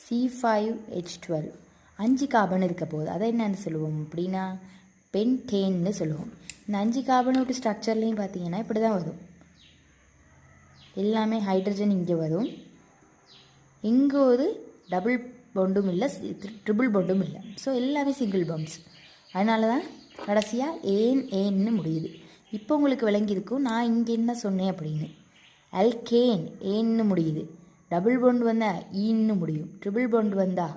C five H twelve அஞ்சு carbon இருக்க போகுது. அதை என்னென்னு சொல்லுவோம் அப்படின்னா பென்டேன்னு சொல்லுவோம். இந்த அஞ்சு கார்பனோட ஸ்ட்ரக்சர்லேயும் பார்த்தீங்கன்னா இப்படி தான் வரும். எல்லாமே ஹைட்ரஜன் இங்கே வரும். இங்கே ஒரு டபுள் பொண்டும் இல்லை ட்ரிபிள் பொண்டும் இல்லை. ஸோ எல்லாமே சிங்கிள் பம்ப்ஸ் அதனால தான் கடைசியாக ஏன் ஏன்னு முடியுது. இப்போ உங்களுக்கு விளங்கியிருக்கும் நான் இங்கே என்ன சொன்னேன் அப்படின்னு. அல்கேன் ஏன்னு முடியுது. டபுள் பாண்ட் வந்தால் ஈன்னு e முடியும். ட்ரிபிள் பாண்ட் வந்தால்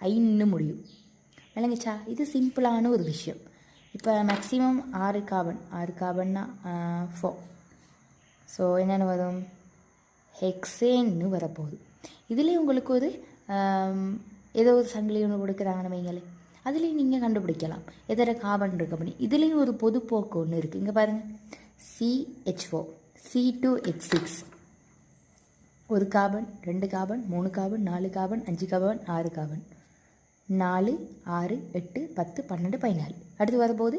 ஐன்னு முடியும். விளங்குச்சா? இது சிம்பிளான ஒரு விஷயம். இப்போ மேக்ஸிமம் ஆறு கார்பன் ஆறு கார்பன்னா ஃபோ ஸோ என்னென்ன வரும்? ஹெக்ஸேன்னு வரப்போகுது. இதுலேயும் உங்களுக்கு ஒரு ஏதோ ஒரு சங்கிலி ஒன்று கொடுக்குறாங்கன்னு வைங்களே அதுலேயும் நீங்கள் கண்டுபிடிக்கலாம். எதோட கார்பன் இருக்கு அப்படின்னு. இதுலேயும் ஒரு பொதுப்போக்கு ஒன்று இருக்குது இங்கே பாருங்கள் CHO C two H six ஒரு கார்பன் ரெண்டு கார்பன் மூணு கார்பன் நாலு கார்பன் அஞ்சு கார்பன் ஆறு கார்பன் நாலு ஆறு எட்டு பத்து பன்னெண்டு பதினாலு. அடுத்து வரும்போது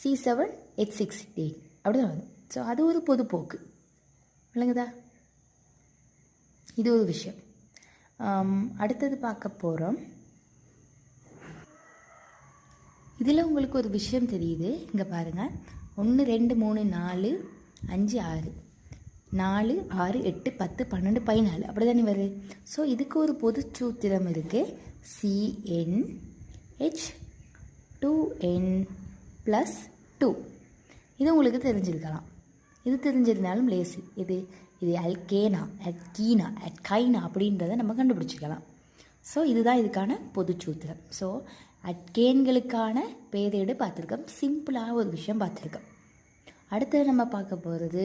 C seven eight six eight அப்படி தான் வரும். ஸோ அது ஒரு பொதுப்போக்கு விளங்குதா? இது ஒரு விஷயம். அடுத்தது பார்க்க போகிறோம் இதில் உங்களுக்கு ஒரு விஷயம் தெரியுது. இங்கே பாருங்கள் ஒன்று ரெண்டு மூணு நாலு அஞ்சு ஆறு. நாலு ஆறு எட்டு பத்து பன்னெண்டு பதினாலு. அப்படி தானே வருது? ஸோ இதுக்கு ஒரு பொது சூத்திரம் இருக்குது CN H two N plus two இது உங்களுக்கு தெரிஞ்சிருக்கலாம். இது தெரிஞ்சிருந்தாலும் லேசு இது இது அல்கேனா அட்கீனா அட்கைனா அப்படின்றத நம்ம கண்டுபிடிச்சிக்கலாம். ஸோ இதுதான் இதுக்கான பொது சூத்திரம். ஸோ அட்கேன்களுக்கான பேதேடு பார்த்துருக்கோம். சிம்பிளாக ஒரு விஷயம் பார்த்துருக்கோம். அடுத்தது நம்ம பார்க்க போகிறது